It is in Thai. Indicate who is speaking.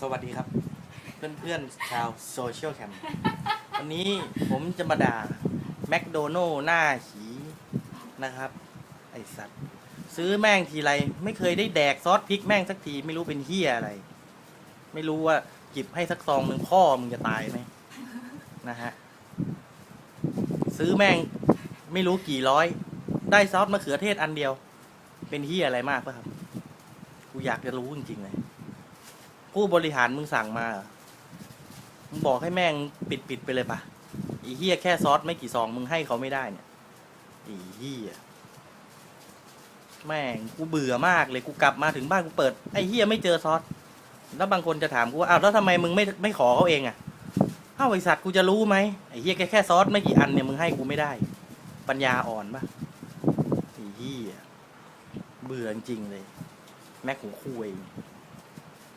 Speaker 1: สวัสดีครับ เพื่อนๆชาวโซเชียลแคมวันนี้ผมจะมาด่าแมคโดนัลหน้าหีนะครับ ไอสัตว์ ซื้อแม่งทีไร ไม่เคยได้แดกซอสพริกแม่งสักทีไม่รู้เป็นเฮียอะไร ไม่รู้ว่าหยิบให้สักซองหนึ่งพ่อมึงจะตายไหมนะฮะซื้อแม่งไม่รู้กี่ร้อย ได้ซอสมะเขือเทศอันเดียว เป็นเฮียอะไรมากปะครับ กูอยากจะรู้จริงๆเลย ผู้บริหารมึงสั่งมาเหรอมึงบอกให้แม่งปิดปิดไปเลยปะอีเฮียแค่ซอสไม่กี่ซองมึงให้เขาไม่ได้เนี่ยอีเฮียแม่งกูเบื่อมากเลยกูกลับมาถึงบ้านกูเปิดไอ้เฮียไม่เจอซอสแล้วบางคนจะถามกูว่าอ้าวแล้วทำไมมึงไม่ไม่ขอเขาเองอะอ้าวไอสัตว์กูจะรู้ไหมไอ้เฮียแค่แค่ซอสไม่กี่อันเนี่ยมึงให้กูไม่ได้ ปัญญาอ่อนปะไอ้เฮียเบื่อจริงเลย แม็กของคู่เอง